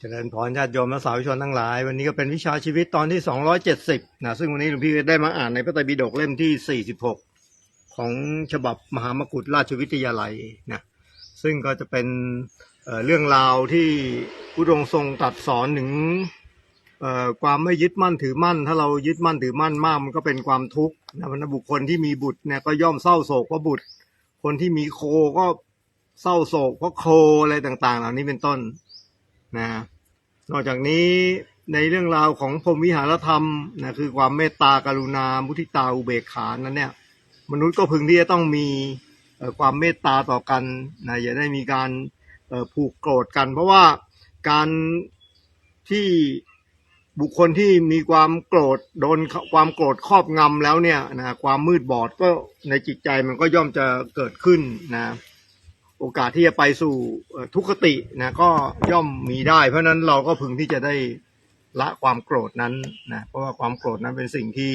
เจริญพรญาติโยมและสาธุชนทั้งหลาย วันนี้ก็เป็นวิชาชีวิตตอนที่ 270นะซึ่งวันนี้หลวงพี่ได้มาอ่านในพระไตรปิฎกเล่มที่ 46 ของฉบับมหามกุฏราชวิทยาลัยนะซึ่งก็จะเป็นเเรื่องราวที่พุทธองทรงตรัสสอนถึงความไม่ยึดมั่นถือมั่น ถ้าเรายึดมั่นถือมั่นมากมันก็เป็นความทุกข์นะมันบุคคลที่มีบุตรเนี่ยก็ย่อมเศร้าโศกเพราะบุตร คนที่มีโคก็เศร้าโศกเพราะโคอะไรต่าง ๆ เหล่านี้เป็นต้น นะนอกจากนี้ในเรื่องราวของพรมวิหารธรรมนะคือความเมตตากรุณามุทิตาอุเบกขานั้นเนี่ยมนุษย์ก็พึงที่จะต้องมีความเมตตาต่อกันนะอย่าได้มีการผูกโกรธกัน เพราะว่าการที่บุคคลที่มีความโกรธโดนความโกรธครอบงำแล้วเนี่ยนะความมืดบอดก็ในจิตใจมันก็ย่อมจะเกิดขึ้นนะ โอกาสที่จะไปสู่ทุกขตินะก็ย่อมมีได้ เพราะนั้นเราก็พึงที่จะได้ละความโกรธนั้นนะเพราะว่าความโกรธนั้นเป็นสิ่งที่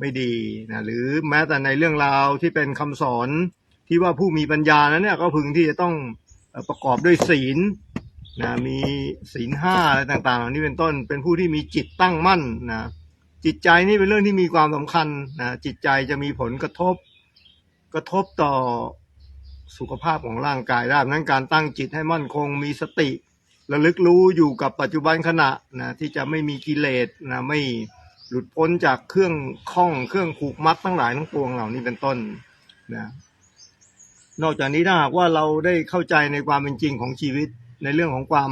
ไม่ดีนะหรือแม้แต่ในเรื่องราวที่เป็นคำสอนที่ว่าผู้มีปัญญานั้นเนี่ยก็พึงที่จะต้องประกอบด้วยศีลนะมีศีลห้าอะไรต่างๆเหล่านี้เป็นต้น เป็นผู้ที่มีจิตตั้งมั่นนะจิตใจนี่เป็นเรื่องที่มีความสำคัญนะจิตใจจะมีผลกระทบกระทบต่อ สุขภาพของร่างกายได้นั้นการตั้งจิตให้มั่นคงมีสติ ระลึกรู้อยู่กับปัจจุบันขณะนะที่จะไม่มีกิเลสนะไม่หลุดพ้นจากเครื่องข้องเครื่องผูกมัดทั้งหลายทั้งปวงเหล่านี้เป็นต้นนะนอกจากนี้ถ้าหากว่าเราได้เข้าใจในความเป็นจริงของชีวิต ในเรื่องของความ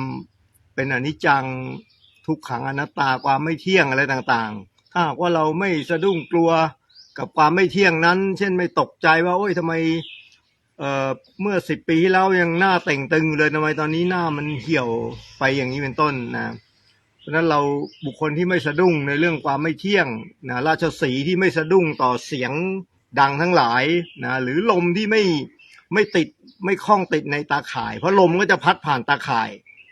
เป็นอนิจจังทุกขังอนัตตาความไม่เที่ยงอะไรต่างๆ ถ้าหากว่าเราไม่สะดุ้งกลัวกับความไม่เที่ยงนั้น เช่นไม่ตกใจว่าโอ้ยทำไม เอ่อเมื่อสิบปีที่แล้วยังหน้าเต่งตึงอยู่เลยทำไมตอนนี้หน้ามันเหี่ยวไปอย่างนี้เป็นต้นนะเพราะนั้นเราบุคคลที่ไม่สะดุ้งในเรื่องความไม่เที่ยงนะราชสีที่ไม่สะดุ้งต่อเสียงดังทั้งหลายนะหรือลมที่ไม่ไม่ติดไม่คล้องติดในตาข่าย เพราะลมก็จะพัดผ่านตาข่าย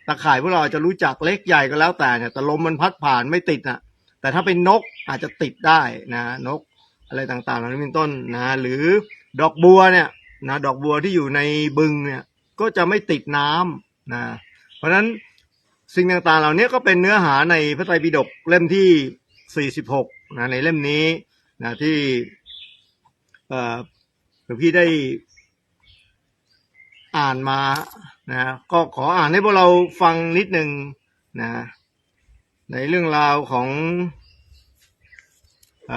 ตาข่ายพวกเราจจะรู้จักเล็กใหญ่ก็แล้วแต่เนี่ยแต่ลมมันพัดผ่านไม่ติดนะแต่ถ้าเป็นนกอาจจะติดได้นะนกอะไรต่างๆเหล่านี้เป็นต้นนะหรือดอกบัวเนี่ย นะดอกบัวที่อยู่ในบึงเนี่ยก็จะไม่ติดน้ำนะเพราะนั้นสิ่งต่างๆ เหล่านี้ก็เป็นเนื้อหาในพระไตรปิฎกเล่มที่ 46นะในเล่มนี้นะที่เอ่อหลวงพี่ได้อ่านมานะก็ขออ่านให้พวกเราฟังนิดหนึ่งนะในเรื่องราวของอ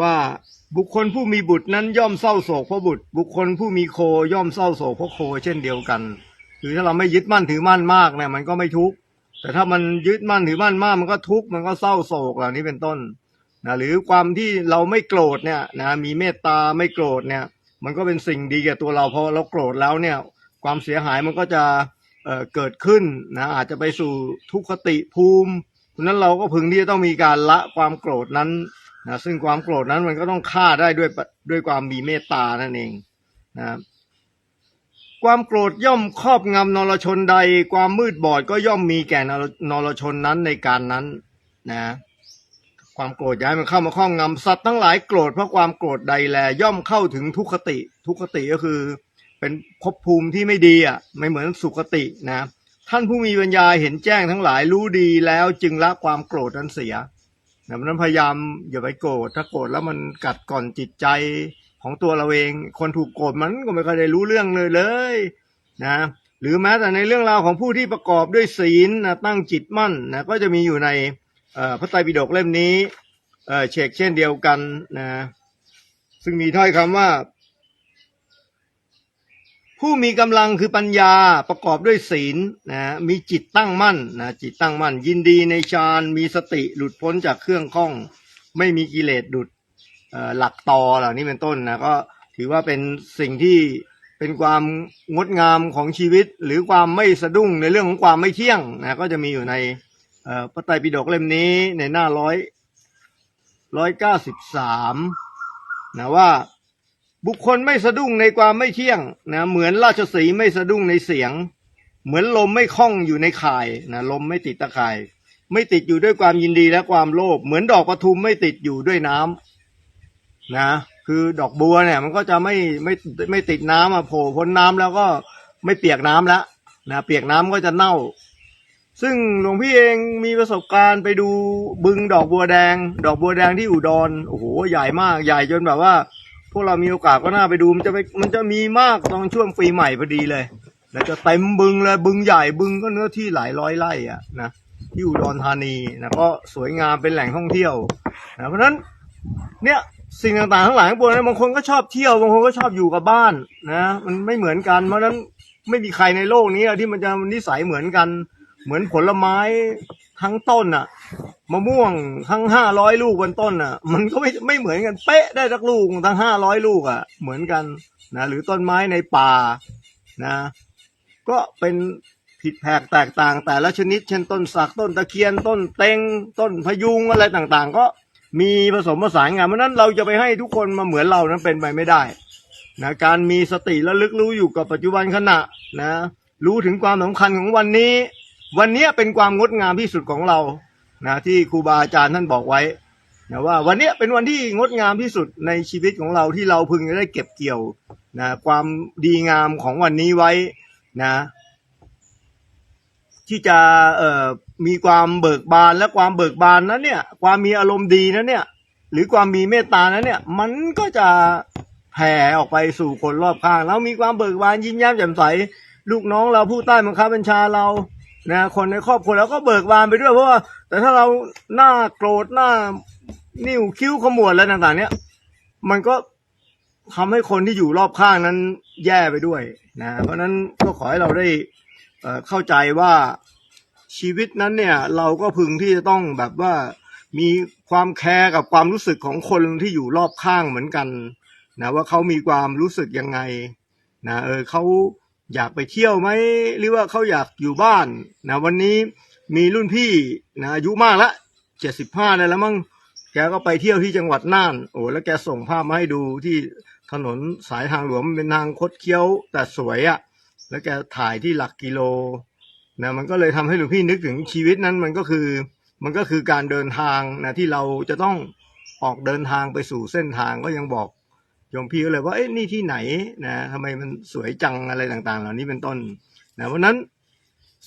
ว่า บุคคลผู้มีบุตรนั้นย่อมเศร้าโศกเพราะบุตร บุคคลผู้มีโคย่อมเศร้าโศกเพราะโค เช่นเดียวกันคือถ้าเราไม่ยึดมั่นถือมั่นมากเนี่ยมันก็ไม่ทุกข์แต่ถ้ามันยึดมั่นถือมั่นมาก มันก็ทุกข์มันก็เศร้าโศกเหล่านี้เป็นต้นนะหรือความที่เราไม่โกรธเนี่ยนะมีเมตตาไม่โกรธเนี่ย มันก็เป็นสิ่งดีแก่ตัวเราเพราะเราโกรธแล้วเนี่ยความเสียหายมันก็จะเอ่อเกิดขึ้นนะอาจจะไปสู่ทุกขติภูมิเพราะนั้นเราก็พึงที่จะต้องมีการละความโกรธนั้น นะซึ่งความโกรธนั้นมันก็ต้องฆ่าได้ด้วยด้วยความมีเมตตานั่นเองนะความโกรธย่อมครอบงำนรชนใด ความมืดบอดก็ย่อมมีแก่นรนรชนนั้นในการนั้นนะความโกรธย้ายมันเข้ามาครอบงำสัตว์ทั้งหลายโกรธเพราะความโกรธใดแล ย่อมเข้าถึงทุกขติ ทุกขติก็คือ เป็นภพภูมิที่ไม่ดีอะไม่เหมือนสุขตินะท่านผู้มีปัญญาเห็นแจ้งทั้งหลายรู้ดีแล้วจึงละความโกรธนั้นเสีย นะมันพยายามอย่าไปโกรธถ้าโกรธแล้วมันกัดก่อนจิตใจของตัวเราเอง คนถูกโกรธมันก็ไม่เคยได้รู้เรื่องเลยเลยนะหรือแม้แต่ในเรื่องราวของผู้ที่ประกอบด้วยศีลนะตั้งจิตมั่นนะก็จะมีอยู่ในพระไตรปิฎกเล่มนี้เเชกเช่นเดียวกันนะซึ่งมีถ้อยคำว่า ผู้มีกำลังคือปัญญาประกอบด้วยศีลนะมีจิตตั้งมั่นนะจิตตั้งมั่น ยินดีในฌานมีสติหลุดพ้นจากเครื่องข้อง ไม่มีกิเลสดุดหลักตอเหล่านี้เป็นต้นนะก็ถือว่าเป็นสิ่งที่เป็นความงดงามของชีวิต หรือความไม่สะดุ้งในเรื่องของความไม่เที่ยงนะก็จะมีอยู่ในพระไตรปิฎกเล่มนี้ในหน้าร้อยร้อยเก้าสิบสามนะว่า บุคคลไม่สะดุ้งในความไม่เที่ยงนะเหมือนราชสีไม่สะดุ้งในเสียง เหมือนลมไม่คล้องอยู่ในข่ายนะลมไม่ติดตะข่าย ไม่ติดอยู่ด้วยความยินดีและความโลภเหมือนดอกประทุมไม่ติดอยู่ด้วยน้ำนะคือดอกบัวเนี่ย มันก็จะไม่ไม่ไม่ติดน้ำอะโผล่พ้นน้ำแล้วก็ไม่เปียกน้ำแล้วนะเปียกน้ำก็จะเน่า ซึ่งหลวงพี่เองมีประสบการณ์ไปดูบึงดอกบัวแดง ดอกบัวแดงที่อุดรโอ้โหใหญ่มากใหญ่จนแบบว่า พวกเรามีโอกาสก็น่าไปดู มันจะไปมันจะมีมากตอนช่วงปีใหม่พอดีเลยแล้วจะเต็มบึงเลยบึงใหญ่บึงก็เนื้อที่หลายร้อยไร่อะนะที่อุดรธานีนะก็สวยงามเป็นแหล่งท่องเที่ยวนะเพราะฉะนั้นเนี่ยสิ่งต่างๆทั้งหลายทั้งปวงนยบางคนก็ชอบเที่ยวบางคนก็ชอบอยู่กับบ้านนะ มันไม่เหมือนกัน เพราะฉะนั้นไม่มีใครในโลกนี้อะที่มันจะนิสัยเหมือนกัน เหมือนผลไม้ ทั้งต้นอะมะม่วงทั้งห้าร้อยลูกบนต้นอะมันก็ไม่ไม่เหมือนกันเป๊ะได้สักลูกทั้งห้าร้อยลูกอะเหมือนกันนะหรือต้นไม้ในป่านะ ก็เป็นผิดแผกแตกต่างแต่ละชนิด เช่นต้นสักต้นตะเคียนต้นเต็งต้นพยุงอะไรต่างๆ ก็มีผสมผสานกันเพราะฉะนั้นเราจะไปให้ทุกคนมาเหมือนเรานั้นเป็นไปไม่ได้นะการมีสติและลึกรู้อยู่กับปัจจุบันขณะนะรู้ถึงความสำคัญของวันนี้ วันนี้เป็นความงดงามที่สุดของเรานะที่ครูบาอาจารย์ท่านบอกไว้นะว่าวันนี้เป็นวันที่งดงามที่สุดในชีวิตของเราที่เราพึงจะได้เก็บเกี่ยวนะความดีงามของวันนี้ไว้นะ ที่จะเอ่อมีความเบิกบานและความเบิกบานนั้นเนี่ย ความมีอารมณ์ดีนั้นเนี่ย หรือความมีเมตตานั้นเนี่ย มันก็จะแผ่ออกไปสู่คนรอบข้าง แล้วมีความเบิกบานยิ้มแย้มแจ่มใส ลูกน้องเราผู้ใต้บังคับบัญชาเรา นะคนในครอบครัวเราก็เบิกบานไปด้วยเพราะว่า แต่ถ้าเราหน้าโกรธหน้านิ้วคิ้วขมวดอะไรต่างๆ เนี่ย มันก็ทำให้คนที่อยู่รอบข้างนั้นแย่ไปด้วยนะเพราะฉะนั้นก็ขอให้เราได้เออเข้าใจว่าชีวิตนั้นเนี่ย เราก็พึงที่จะต้องแบบว่ามีความแคร์กับความรู้สึกของคนที่อยู่รอบข้างเหมือนกันนะว่าเขามีความรู้สึกยังไงนะเออเขา อยากไปเที่ยวไหมหรือว่าเขาอยากอยู่บ้านนะวันนี้มีรุ่นพี่นะอายุมากละเจ็ดสิบห้าได้แล้วมั้งแกก็ไปเที่ยวที่จังหวัดน่านโอ้แล้วแกส่งภาพมาให้ดูที่ถนนสายทางหลวงเป็นทางคดเคี้ยวแต่สวยอะ่ะแล้วแกถ่ายที่หลักกิโลนะมันก็เลยทำให้หลวงพี่นึกถึงชีวิตนั้นมันก็คือมันก็คือการเดินทางนะที่เราจะต้องออกเดินทางไปสู่เส้นทางก็ยังบอก โยมพี่ก็เลยว่าเอ๊ะนี่ที่ไหนนะทำไมมันสวยจังอะไรต่างๆ เหล่านี้เป็นต้นนะเพราะนั้น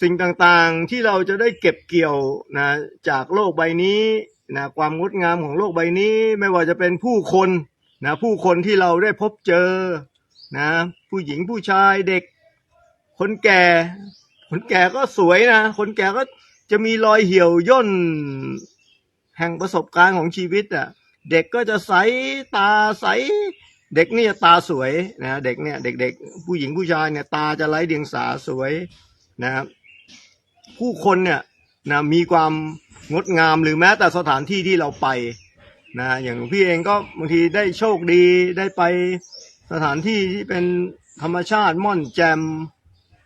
สิ่งต่างๆที่เราจะได้เก็บเกี่ยวนะจากโลกใบนี้นะความงดงามของโลกใบนี้ไม่ว่าจะเป็นผู้คนนะผู้คนที่เราได้พบเจอนะผู้หญิงผู้ชายเด็ก คนแก่ คนแก่ก็สวยนะ คนแก่ก็จะมีรอยเหี่ยวย่น แห่งประสบการณ์ของชีวิตอะเด็กก็จะใสตาใส เด็กเนี่ยตาสวยนะเด็กเนี่ยเด็กๆผู้หญิงผู้ชายเนี่ยตาจะไร้เดียงสาสวยนะครับผู้คนเนี่ยนะมีความงดงามหรือแม้แต่สถานที่ที่เราไปนะอย่างพี่เองก็บางทีได้โชคดีได้ไปสถานที่ที่เป็นธรรมชาติม่อนแจม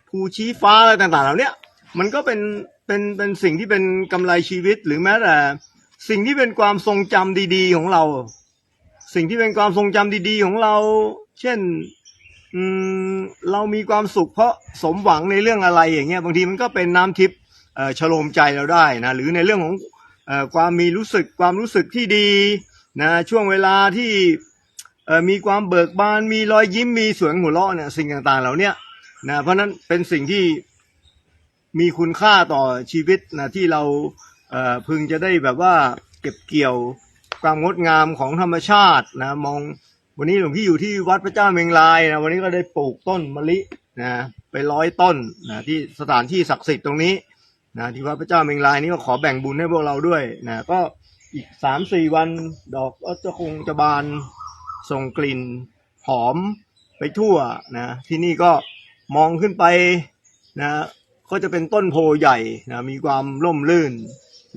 ภูชี้ฟ้าอะไรต่างๆเหล่านี้มันก็เป็นเป็นเป็นสิ่งที่เป็นกำไรชีวิตหรือแม้แต่สิ่งที่เป็นความทรงจำดี ๆ ของเรา สิ่งที่เป็นความทรงจำดีๆของเรา เช่น อืมเรามีความสุขเพราะสมหวังในเรื่องอะไรอย่างเงี้ยบางทีมันก็เป็นน้ำทิพย์เอ่อชโลมใจเราได้นะหรือในเรื่องของเอ่อความมีรู้สึกความรู้สึกที่ดีนะช่วงเวลาที่เอ่อมีความเบิกบานมีรอยยิ้มมีเสวยงหัวเราะเนี่ยสิ่งต่างๆเหล่านี้นะเพราะฉะนั้นเป็นสิ่งที่มีคุณค่าต่อชีวิตนะที่เราเอ่อพึงจะได้แบบว่าเก็บเกี่ยว ความงดงามของธรรมชาตินะมองวันนี้หลวงพี่อยู่ที่วัดพระเจ้าเมงลายนะวันนี้ก็ได้ปลูกต้นมะลินะไปร้อยต้นนะที่สถานที่ศักดิ์สิทธิ์ตรงนี้นะที่วัดพระเจ้าเมงลายนี่ก็ขอแบ่งบุญให้พวกเราด้วยนะก็อีกสามสี่วันดอกก็จะคงจะบานส่งกลิ่นหอมไปทั่วนะที่นี่ก็มองขึ้นไปนะก็จะเป็นต้นโพใหญ่นะมีความร่มรื่น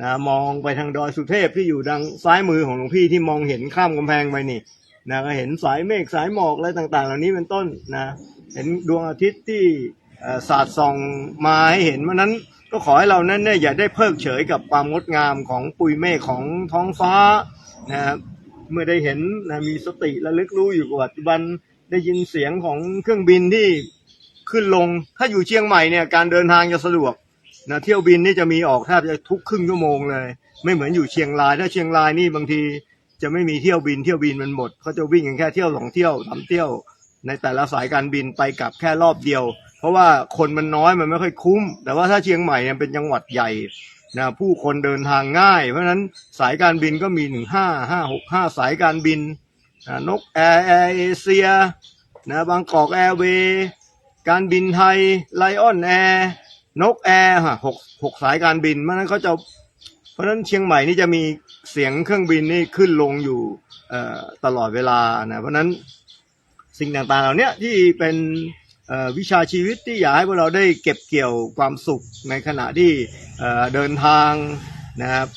นะมองไปทางดอยสุเทพที่อยู่ดังซ้ายมือของหลวงพี่ที่มองเห็นข้ามกำแพงไปนี่นะก็เห็นสายเมฆสายหมอกอะไรต่างๆ เหล่านี้เป็นต้นนะเห็นดวงอาทิตย์ที่เอ่อสาดส่องมาให้เห็นวันนั้นก็ขอให้เรานั้นเนี่ยอย่าได้เพิกเฉยกับความงดงามของปุยเมฆของท้องฟ้านะครับเมื่อได้เห็นนะมีสติระลึกรู้อยู่กับปัจจุบันได้ยินเสียงของเครื่องบินที่ขึ้นลงถ้าอยู่เชียงใหม่เนี่ยการเดินทางจะสะดวก นะเที่ยวบินนี่จะมีออกแทบจะทุกครึ่งชั่วโมงเลย ไม่เหมือนอยู่เชียงรายถ้าเชียงรายนี่บางทีจะไม่มีเที่ยวบินเที่ยวบินมันหมดเขาจะวิ่งกันแค่เที่ยวสองเที่ยวสามเที่ยว ในแต่ละสายการบินไปกลับแค่รอบเดียว เพราะว่าคนมันน้อยมันไม่ค่อยคุ้ม แต่ว่าถ้าเชียงใหม่เนี่ยเป็นจังหวัดใหญ่นะผู้คนเดินทางง่าย เพราะฉะนั้นสายการบินก็มีหนึ่งห้าห้าหกห้าสายการบินนะนกแอร์แอร์เอเชียนะบางกอกแอร์เวย์การบินไทยไลออนแอร์ นกแอร์ฮะหกหกสายการบินเพราะนั้นเขาจะเพราะฉะนั้นเชียงใหม่นี่จะมีเสียงเครื่องบินนี่ขึ้นลงอยู่เอ่อตลอดเวลานะเพราะนั้นสิ่งต่างๆเหล่านี้ที่เป็นวิชาชีวิตที่อยากให้พวกเราได้เก็บเกี่ยวความสุขในขณะที่เอ่อเดินทางนะครับ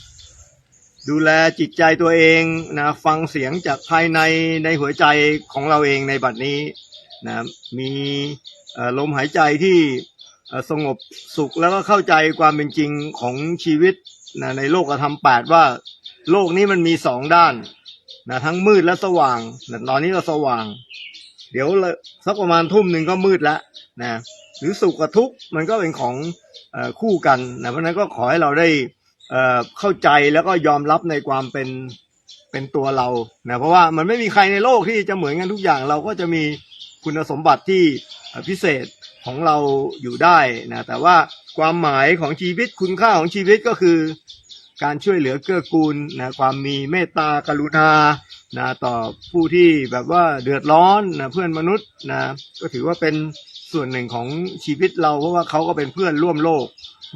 ดูแลจิตใจตัวเองนะฟังเสียงจากภายในในหัวใจของเราเองในบัดนี้นะมีลมหายใจที่ สงบสุขแล้วก็เข้าใจความเป็นจริงของชีวิตนะในโลกธรรมแปดว่า โลกนี้มันมีสองด้านนะทั้งมืดและสว่างนะตอนนี้เราสว่าง เดี๋ยวสักประมาณทุ่มหนึ่งก็มืดแล้วนะหรือสุขกับทุกข์มันก็เป็นของอคู่กันนะเพราะนั้นก็ขอให้เราได้เข้าใจแล้วก็ยอมรับในความเป็นเป็นตัวเรานะเพราะว่ามันไม่มีใครในโลกที่จะเหมือนกันทุกอย่างเราก็จะมีคุณสมบัติที่พิเศษ ของเราอยู่ได้นะแต่ว่าความหมายของชีวิตคุณค่าของชีวิตก็คือ การช่วยเหลือเกื้อกูลนะความมีเมตตากรุณานะต่อผู้ที่แบบว่าเดือดร้อนนะเพื่อนมนุษย์นะก็ถือว่าเป็นส่วนหนึ่งของชีวิตเราเพราะว่าเขาก็เป็นเพื่อนร่วมโลก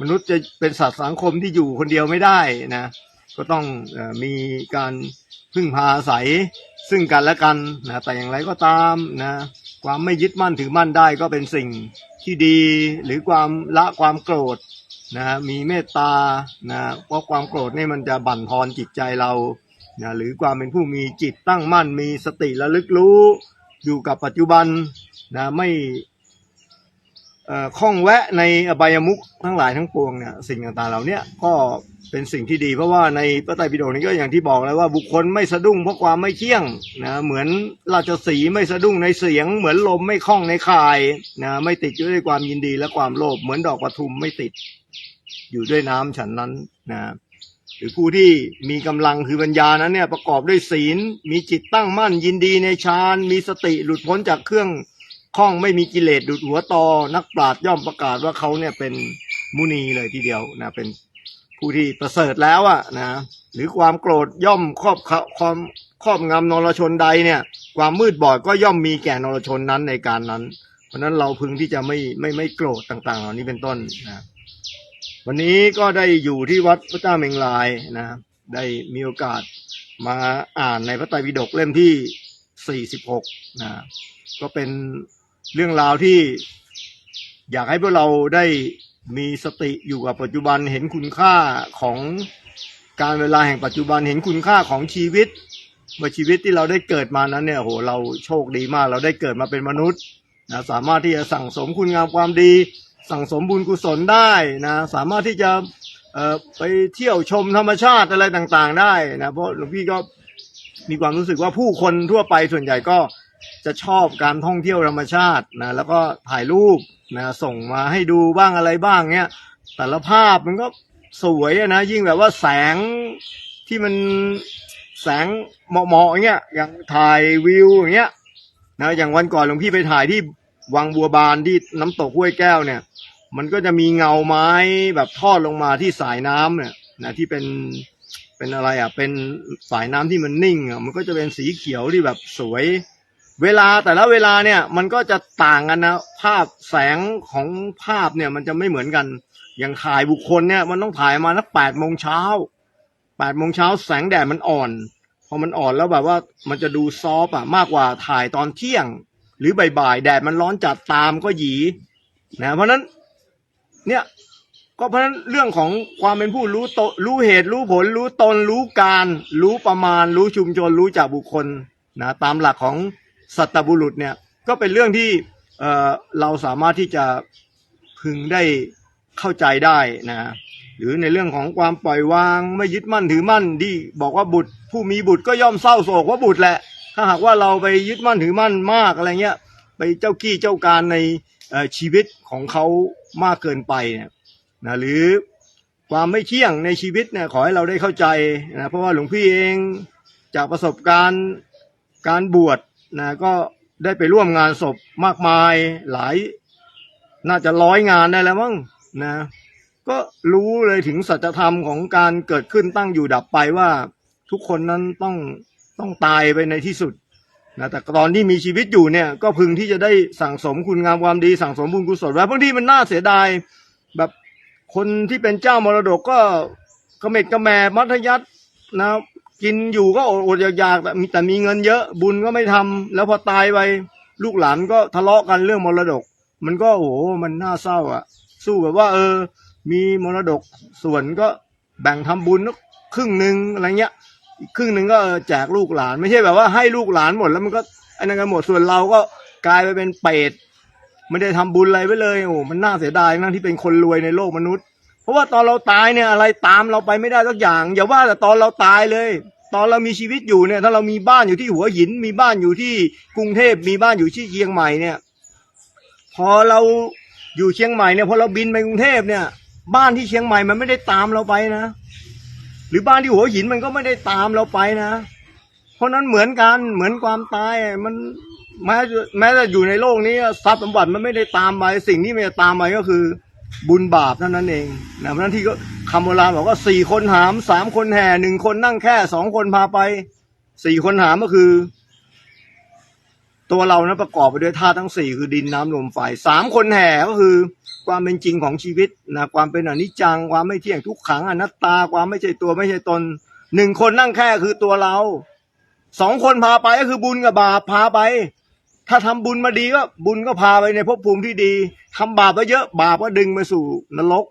มนุษย์จะเป็นสัตว์สังคมที่อยู่คนเดียวไม่ได้นะก็ต้องมีการพึ่งพาอาศัยซึ่งกันและกันนะแต่อย่างไรก็ตามนะ ความไม่ยึดมั่นถือมั่นได้ก็เป็นสิ่งที่ดี หรือความละความโกรธนะมีเมตตานะเพราะความโกรธนี่มันจะบั่นทอนจิตใจเรานะหรือความเป็นผู้มีจิตตั้งมั่น มีสติระลึกรู้อยู่กับปัจจุบันนะไม่เอ่อคล้องแวะในอบายมุขทั้งหลายทั้งปวงเนี่ยสิ่งต่างๆเหล่านี้ก็ เป็นสิ่งที่ดี เพราะว่าในพระไตรปิฎกนี้ก็อย่างที่บอกแล้วว่าบุคคลไม่สะดุ้งเพราะความไม่เที่ยงนะเหมือนราชสีไม่สะดุ้งในเสียง เหมือนลมไม่คล้องในคายนะไม่ติดอยู่ด้วยความยินดีและความโลภเหมือนดอกปทุมไม่ติด อยู่ด้วยน้ำฉันนั้นนะหรือผู้ที่มีกำลังคือปัญญานั้นเนี่ยประกอบด้วยศีล มีจิตตั้งมั่นยินดีในฌานมีสติหลุดพ้นจากเครื่องข้องไม่มีกิเลสดุดหัวตอ นักปราชญ์ย่อมประกาศว่าเขาเนี่ยเป็นมุนีเลยทีเดียวนะเป็น ผู้ที่ประเสริฐแล้วอะนะหรือความโกรธย่อมครอบความครอบงำนรชนใดเนี่ย ความมืดบอดก็ย่อมมีแก่นรชนนั้นในการนั้น เพราะฉะนั้นเราพึงที่จะไม่ไม่ไม่โกรธต่าง ๆ เหล่านี้เป็นต้นนะวันนี้ก็ได้อยู่ที่วัดพระเจ้าเมงลายนะได้มีโอกาสมาอ่านในพระไตรปิฎกเล่มที่ 46นะก็เป็นเรื่องราวที่อยากให้พวกเราได้ มีสติอยู่กับปัจจุบันเห็นคุณค่าของการเวลาแห่งปัจจุบันเห็นคุณค่าของชีวิตว่าชีวิตที่เราได้เกิดมานั้นเนี่ยโหเราโชคดีมาก เราได้เกิดมาเป็นมนุษย์นะสามารถที่จะสั่งสมคุณงามความดี สั่งสมบุญกุศลได้นะสามารถที่จะเอ่อไปเที่ยวชมธรรมชาติอะไรต่างๆ ได้นะเพราะหลวงพี่ก็มีความรู้สึกว่าผู้คนทั่วไปส่วนใหญ่ก็ จะชอบการท่องเที่ยวธรรมชาตินะแล้วก็ถ่ายรูปนะส่งมาให้ดูบ้างอะไรบ้างเนี้ยแต่ละภาพมันก็สวยนะ ยิ่งแบบว่าแสงที่มันแสงเหมาะๆอย่างเงี้ยอย่างถ่ายวิวอย่างเงี้ยนะอย่างวันก่อนหลวงพี่ไปถ่ายที่วังบัวบานที่น้ำตกห้วยแก้วเนี่ย มันก็จะมีเงาไม้แบบทอดลงมาที่สายน้ำเนี่ยนะที่เป็นเป็นอะไรอะเป็นสายน้ำที่มันนิ่งอะมันก็จะเป็นสีเขียวที่แบบสวย เวลาแต่ละเวลาเนี่ยมันก็จะต่างกันนะ ภาพแสงของภาพเนี่ยมันจะไม่เหมือนกัน อย่างถ่ายบุคคลเนี่ยมันต้องถ่ายมาสักแปดโมงเช้าแปดโมงเช้าแสงแดดมันอ่อน พอมันอ่อนแล้วแบบว่ามันจะดูซอฟต์อะมากกว่าถ่ายตอนเที่ยง หรือบ่ายๆแดดมันร้อนจัดตามก็หยีนะเพราะนั้นเนี่ยก็เพราะฉะนั้นเรื่องของความเป็นผู้รู้โตรู้เหตุรู้ผล รู้ตนรู้การ รู้ประมาณ รู้ชุมชนรู้จากบุคคลนะตามหลักของ สัตบุรุษเนี่ยก็เป็นเรื่องที่เอ่อเราสามารถที่จะพึงได้เข้าใจได้นะหรือในเรื่องของความปล่อยวางไม่ยึดมั่นถือมั่นที่บอกว่าบุตร ผู้มีบุตรก็ย่อมเศร้าโศกว่าบุตรแหละ ถ้าหากว่าเราไปยึดมั่นถือมั่นมากอะไรเงี้ยไปเจ้ากี้เจ้าการในชีวิตของเขามากเกินไปเนี่ยนะหรือความไม่เที่ยงในชีวิตเนี่ยขอให้เราได้เข้าใจนะเพราะว่าหลวงพี่เองจากประสบการณ์การบวช นะก็ได้ไปร่วมงานศพมากมายหลาย น่าจะร้อยงานได้แล้วมั้งนะ ก็รู้เลยถึงสัจธรรมของการเกิดขึ้นตั้งอยู่ดับไปว่าทุกคนนั้นต้องต้องตายไปในที่สุดนะแต่ตอนที่มีชีวิตอยู่เนี่ย ก็พึงที่จะได้สั่งสมคุณงามความดีสั่งสมบุญกุศลไว้บางทีมันน่าเสียดาย แบบคนที่เป็นเจ้ามรดกก็กระเม็ดกระแมมัธยัตินะ กินอยู่ก็อดอยากๆแต่มีแต่มีเงินเยอะ บุญก็ไม่ทำแล้วพอตายไปลูกหลานก็ทะเลาะกันเรื่องมรดก มันก็โอ้โหมันน่าเศร้าอะ สู้แบบว่า เออ มีมรดกส่วนก็แบ่งทำบุญครึ่งหนึ่งอะไรเงี้ยอีกครึ่งหนึ่งก็แจกลูกหลาน ไม่ใช่แบบว่าให้ลูกหลานหมดแล้วมันก็ไอันนั้นกันหมดส่วนเราก็กลายไปเป็นเปรตไม่ได้ทำบุญอะไรไว้เลยโอ้มันน่าเสียดายนั่นที่เป็นคนรวยในโลกมนุษย์ เพราะว่าตอนเราตายเนี่ยอะไรตามเราไปไม่ได้สักอย่าง อย่าว่าแต่ตอนเราตายเลย ตอนเรามีชีวิตอยู่เนี่ย ถ้าเรามีบ้านอยู่ที่หัวหิน มีบ้านอยู่ที่กรุงเทพมีบ้านอยู่ที่เชียงใหม่เนี่ย พอเราอยู่เชียงใหม่เนี่ยพอเราบินไปกรุงเทพเนี่ย บ้านที่เชียงใหม่มันไม่ได้ตามเราไปนะ หรือบ้านที่หัวหินมันก็ไม่ได้ตามเราไปนะ เพราะนั้นเหมือนกันเหมือนความตายมันแม้แม้จะอยู่ในโลกนี้ทรัพย์สมบัติมันไม่ได้ตามไปสิ่งที่มันจะตามไปก็คือ บุญบาปเท่านั้นเองนะเพราะนั้นที่ก็คำโบราณบอกว่าสี่คนหามสามคนแห่หนึ่งคนนั่งแค่สองคนพาไปสี่คนหามก็คือ ตัวเรานะประกอบไปด้วยธาตุทั้งสี่คือดินน้ำลมไฟสามคนแห่ก็คือ ความเป็นจริงของชีวิตนะความเป็นอนิจจัง ความไม่เที่ยงทุกขังอนัตตา ความไม่ใช่ตัวไม่ใช่ตนหนึ่งคนนั่งแค่คือตัวเราสองคนพาไปก็คือบุญกับบาปพาไป ถ้าทำบุญมาดีก็บุญก็พาไปในภพภูมิที่ดีทำบาปมาเยอะบาปก็ดึงไปสู่นรก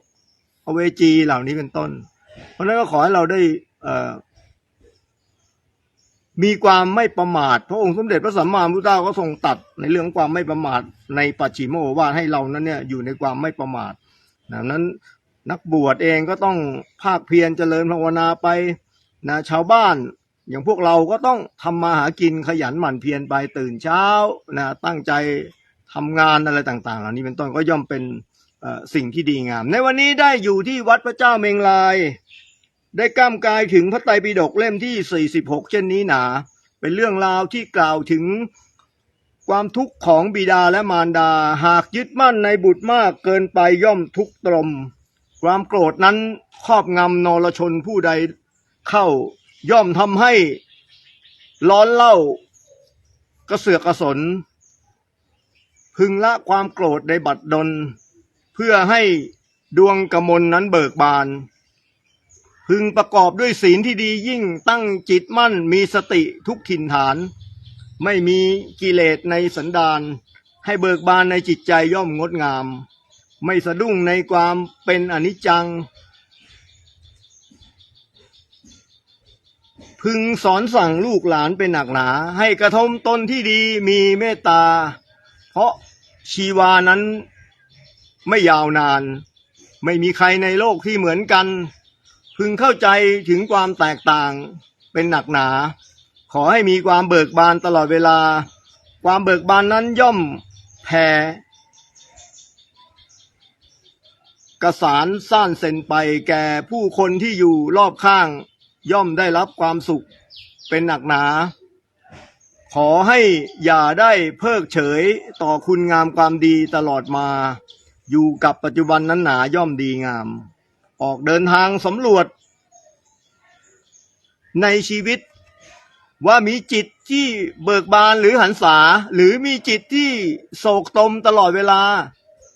อเวจีเหล่านี้เป็นต้น เพราะฉะนั้นก็ขอให้เราได้เอมีความไม่ประมาท พระองค์สมเด็จพระสัมมาสัมพุทธเจ้าก็ทรงตัดในเรื่องความไม่ประมาทในปัจฉิมโอวาทให้เรานั้นเนี่ยอยู่ในความไม่ประมาทดังนั้นนักบวชเองก็ต้องภาคเพียรเจริญภาวนาไปนะชาวบ้าน อย่างพวกเราก็ต้องทำมาหากินขยันหมั่นเพียรไปตื่นเช้านะตั้งใจทำงานอะไรต่างๆเหล่านี้เป็นต้นก็ย่อมเป็นสิ่งที่ดีงาม ในวันนี้ได้อยู่ที่วัดพระเจ้าเมงลาย ได้ก้ามกายถึงพระไตรปิฎกเล่มที่ 46 เช่นนี้หนา เป็นเรื่องราวที่กล่าวถึงความทุกข์ของบิดาและมารดา หากยึดมั่นในบุตรมากเกินไปย่อมทุกตรม ความโกรธนั้นครอบงำนรชนผู้ใดเข้า ย่อมทำให้ร้อนเล่ากระเสือกกระสน พึงละความโกรธในบัดดล เพื่อให้ดวงกมลนั้นเบิกบาน พึงประกอบด้วยศีลที่ดียิ่งตั้งจิตมั่นมีสติทุกถิ่นฐาน ไม่มีกิเลสในสันดาน ให้เบิกบานในจิตใจย่อมงดงาม ไม่สะดุ้งในความเป็นอนิจจัง พึงสอนสั่งลูกหลานเป็นหนักหนา ให้กระทำตนที่ดีมีเมตตา เพราะชีวานั้นไม่ยาวนาน ไม่มีใครในโลกที่เหมือนกัน พึงเข้าใจถึงความแตกต่างเป็นหนักหนา ขอให้มีความเบิกบานตลอดเวลา ความเบิกบานนั้นย่อมแผ่กระสานซ่านเซนไปแก่ผู้คนที่อยู่รอบข้าง ย่อมได้รับความสุขเป็นหนักหนา ขอให้อย่าได้เพิกเฉยต่อคุณงามความดีตลอดมา อยู่กับปัจจุบันนั้นหนาย่อมดีงาม ออกเดินทางสำรวจ ในชีวิตว่ามีจิตที่เบิกบานหรือหันษา หรือมีจิตที่โศกตมตลอดเวลา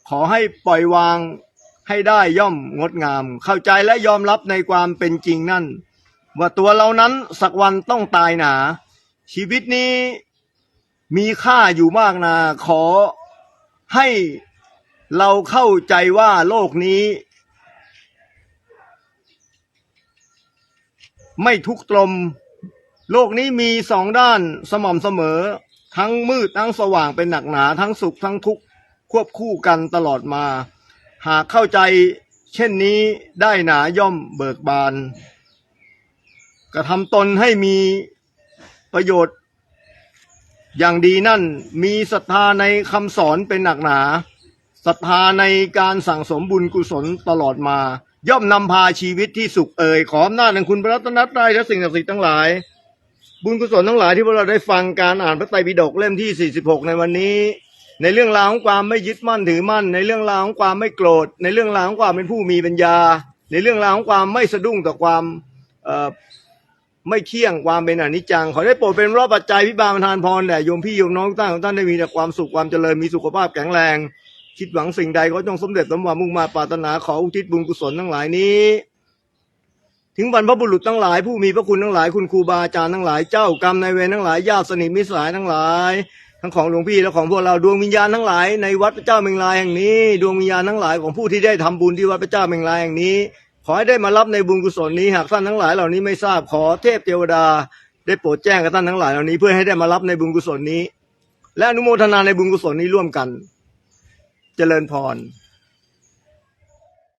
ขอให้ปล่อยวางให้ได้ย่อมงดงาม เข้าใจและยอมรับในความเป็นจริงนั่น ว่าตัวเรานั้นสักวันต้องตายหนา ชีวิตนี้มีค่าอยู่มากนาขอให้เราเข้าใจว่าโลกนี้ ไม่ทุกข์ตรม โลกนี้มีสองด้านสม่ำเสมอ ทั้งมืดทั้งสว่างเป็นหนักหนา ทั้งสุขทั้งทุกข์ควบคู่กันตลอดมา หากเข้าใจเช่นนี้ได้หนาย่อมเบิกบาน กระทำตนให้มีประโยชน์ อย่างดีนั่นมีศรัทธาในคำสอนเป็นหนักหนาศรัทธาในการสั่งสมบุญกุศลตลอดมา ย่อมนำพาชีวิตที่สุขเอ่ยขออำนาจแห่งคุณพระรัตนตรัยและสิ่งศักดิ์สิทธิ์ทั้งหลาย บุญกุศลทั้งหลายที่พวกเราได้ฟังการอ่านพระไตรปิฎกเล่มที่ 46 ในวันนี้ ในเรื่องราวของความไม่ยึดมั่นถือมั่น ในเรื่องราวของความไม่โกรธ ในเรื่องราวของความเป็นผู้มีปัญญา ในเรื่องราวของความไม่สะดุ้งต่อความเอ่อ ไม่เที่ยงความเป็นอนิจจัง ขอได้โปรดเป็นรอบปัจจัยพิบาลประทานพรแด่โยมพี่โยมน้องทุกท่านของท่านได้มีแต่ความสุขความเจริญมีสุขภาพแข็งแรง คิดหวังสิ่งใดก็จงสมเด็จสมหวังมุ่งมาปรารถนาขออุทิศบุญกุศลทั้งหลายนี้ ถึงบรรพบุรุษทั้งหลาย ผู้มีพระคุณทั้งหลายคุณครูบาอาจารย์ทั้งหลายเจ้ากรรมนายเวรทั้งหลายญาติสนิทมิตรสายทั้งหลาย ทั้งของหลวงพี่และของพวกเราดวงวิญญาณทั้งหลายในวัดพระเจ้าเมงลายแห่งนี้ ดวงวิญญาณทั้งหลายของผู้ที่ได้ทำบุญที่วัดพระเจ้าเมงลายแห่งนี้ ขอให้ได้มารับในบุญกุศลนี้หากท่านทั้งหลายเหล่านี้ไม่ทราบขอเทพเทวดา ได้โปรดแจ้งกับท่านทั้งหลายเหล่านี้เพื่อให้ได้มารับในบุญกุศลนี้ และอนุโมทนาในบุญกุศลนี้ร่วมกัน เจริญพร